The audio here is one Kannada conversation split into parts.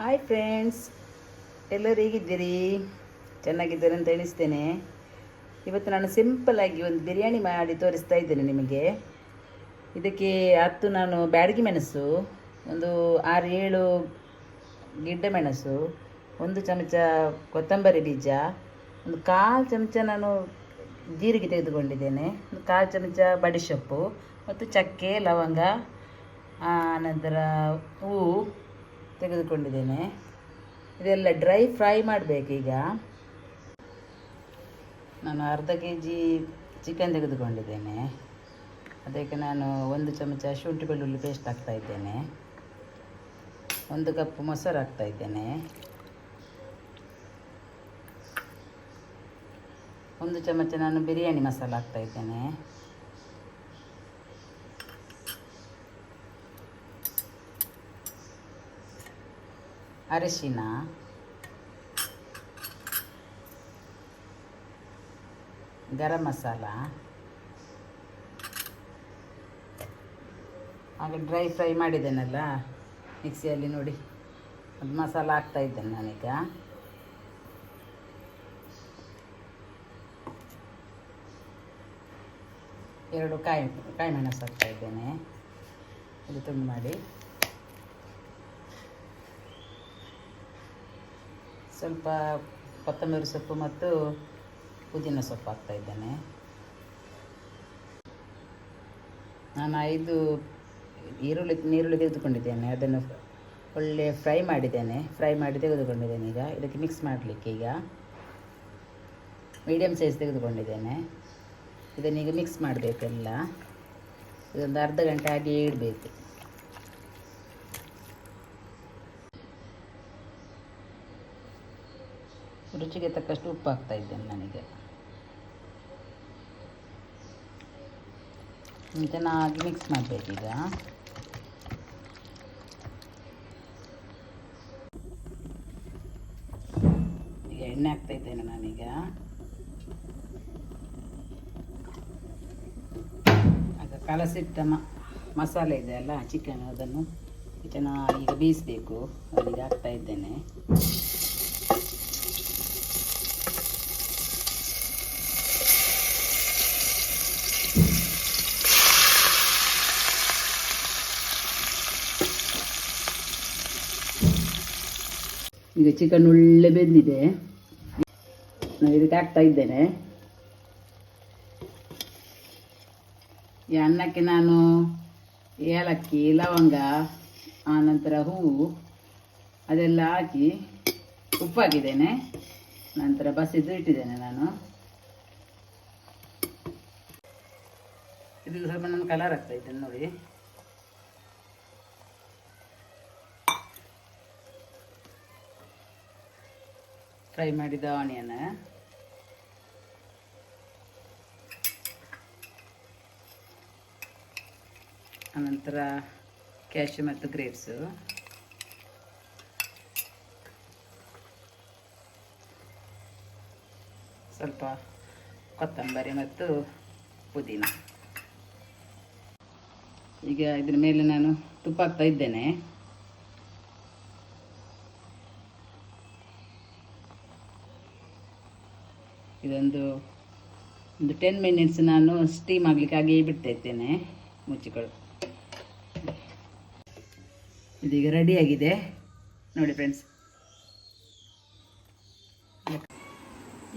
ಹಾಯ್ ಫ್ರೆಂಡ್ಸ್ ಎಲ್ಲರೂ ಹೇಗಿದ್ದೀರಿ? ಚೆನ್ನಾಗಿದ್ದೀರಿ ಅಂತ ಎಣಿಸ್ತೇನೆ. ಇವತ್ತು ನಾನು ಸಿಂಪಲ್ಲಾಗಿ ಒಂದು ಬಿರಿಯಾನಿ ಮಾಡಿ ತೋರಿಸ್ತಾ ಇದ್ದೇನೆ ನಿಮಗೆ. ಇದಕ್ಕೆ ಹತ್ತು ನಾನು ಬ್ಯಾಡಗಿ ಮೆಣಸು, ಒಂದು ಆರು ಏಳು ಗಿಡ್ಡ ಮೆಣಸು, ಒಂದು ಚಮಚ ಕೊತ್ತಂಬರಿ ಬೀಜ, ಒಂದು ಕಾಲು ಚಮಚ ನಾನು ಜೀರಿಗೆ ತೆಗೆದುಕೊಂಡಿದ್ದೇನೆ, ಒಂದು ಕಾಲು ಚಮಚ ಬಡಿಸೊಪ್ಪು ಮತ್ತು ಚಕ್ಕೆ, ಲವಂಗ ಆನಂತರ ನಂತರ ಹೂವು ತೆಗೆದುಕೊಂಡಿದ್ದೇನೆ. ಇದೆಲ್ಲ ಡ್ರೈ ಫ್ರೈ ಮಾಡಬೇಕೀಗ ನಾನು ಅರ್ಧ ಕೆ ಜಿ ಚಿಕನ್ ತೆಗೆದುಕೊಂಡಿದ್ದೇನೆ. ಅದಕ್ಕೆ ನಾನು ಒಂದು ಚಮಚ ಶುಂಠಿ ಬೆಳ್ಳುಳ್ಳಿ ಪೇಸ್ಟ್ ಹಾಕ್ತಾ ಇದ್ದೇನೆ. ಒಂದು ಕಪ್ ಮೊಸರು ಹಾಕ್ತಾ ಇದ್ದೇನೆ. ಒಂದು ಚಮಚ ನಾನು ಬಿರಿಯಾನಿ ಮಸಾಲ ಹಾಕ್ತಾ ಅರಿಶಿನ. ಗರಂ ಮಸಾಲ. ಹಾಗೆ ಡ್ರೈ ಫ್ರೈ ಮಾಡಿದ್ದೇನಲ್ಲ, ಮಿಕ್ಸಿಯಲ್ಲಿ ನೋಡಿ. ಅದು ಮಸಾಲ ಹಾಕ್ತಾ ಇದ್ದೇನೆ ನಾನೀಗ. ಎರಡು ಕಾಯಿ ಕಾಯಿ ಮೆಣಸು ಹಾಕ್ತಾ ಇದ್ದೇನೆ. ಇದು ತುಂಬ ಮಾಡಿ ಸ್ವಲ್ಪ ಕೊತ್ತಂಬರಿ ಸೊಪ್ಪು ಮತ್ತು ಪುದೀನ ಸೊಪ್ಪು ಹಾಕ್ತಾ ಇದ್ದೇನೆ. ನಾನು ಐದು ಈರುಳ್ಳಿ ನೀರುಳ್ಳಿ ತೆಗೆದುಕೊಂಡಿದ್ದೇನೆ. ಅದನ್ನು ಒಳ್ಳೆ ಫ್ರೈ ಮಾಡಿದ್ದೇನೆ. ಫ್ರೈ ಮಾಡಿ ತೆಗೆದುಕೊಂಡಿದ್ದೇನೆ ಈಗ. ಇದಕ್ಕೆ ಮಿಕ್ಸ್ ಮಾಡಲಿಕ್ಕೆ ಈಗ. ಮೀಡಿಯಮ್ ಸೈಜ್ ತೆಗೆದುಕೊಂಡಿದ್ದೇನೆ. ಇದನ್ನೀಗ ಮಿಕ್ಸ್ ಮಾಡಬೇಕೆಲ್ಲ. ಇದೊಂದು ಅರ್ಧ ಗಂಟೆ ಹಾಗೆ ಇಡಬೇಕು. ರುಚಿಗೆ ತಕ್ಕಷ್ಟು ಉಪ್ಪು ಹಾಕ್ತಾ ಇದ್ದೇನೆ ನನಗೆ. ಚೆನ್ನಾಗಿ ಮಿಕ್ಸ್ ಮಾಡಬೇಕೀಗ ಈಗ. ಎಣ್ಣೆ ಹಾಕ್ತಾ ಇದ್ದೇನೆ ನಾನೀಗ. ಆಗ ಕಲಸಿಟ್ಟ ಮಸಾಲೆ ಇದೆ ಅಲ್ಲ ಚಿಕನ್ ಅದನ್ನು ಚೆನ್ನಾಗಿ ಈಗ ಬೇಯಿಸಬೇಕು. ಅದೀಗ ಹಾಕ್ತಾ ಇದ್ದೇನೆ. ಈಗ ಚಿಕನ್ ಒಳ್ಳೆ ಬೆಂದಿದೆ. ನಾನು ಇದಕ್ಕೆ ಹಾಕ್ತಾ ಇದ್ದೇನೆ. ಈ ಅನ್ನಕ್ಕೆ ನಾನು ಏಲಕ್ಕಿ, ಲವಂಗ ಆನಂತರ ಹೂವು, ಅದೆಲ್ಲ ಹಾಕಿ ಉಪ್ಪು ಹಾಕಿದ್ದೇನೆ ನಂತರ ಬಸಿದು ಇಟ್ಟಿದ್ದೇನೆ ನಾನು. ಇದು ಸ್ವಲ್ಪ ನಾನು ಕಲರ್ ಆಗ್ತಾ ಇದ್ದೇನೆ ನೋಡಿ. ಫ್ರೈ ಮಾಡಿದ ಆನಿಯನ್. ಆನಂತರ ಕ್ಯಾಶ್ಯೂ ಮತ್ತು ಗ್ರೇಪ್ಸು. ಸ್ವಲ್ಪ ಕೊತ್ತಂಬರಿ ಮತ್ತು ಪುದೀನ. ಈಗ ಇದ್ರ ಮೇಲೆ ನಾನು ತುಪ್ಪ ಹಾಕ್ತಾ ಇದ್ದೇನೆ. ಇದೊಂದು ಒಂದು ಟೆನ್ ಮಿನಿಟ್ಸ್ ನಾನು ಸ್ಟೀಮ್ ಆಗಲಿಕ್ಕೆ ಹಾಗೆ ಬಿಡ್ತಾ ಇದ್ದೇನೆ ಮುಚ್ಚಿಕೊಳ್ಳು. ಇದೀಗ ರೆಡಿಯಾಗಿದೆ ನೋಡಿ ಫ್ರೆಂಡ್ಸ್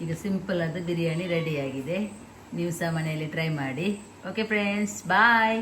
ಈಗ ಸಿಂಪಲ್ ಆದ ಬಿರಿಯಾನಿ ರೆಡಿ ಆಗಿದೆ. ನೀವು ಸಹ ಮನೆಯಲ್ಲಿ ಟ್ರೈ ಮಾಡಿ. Okay friends bye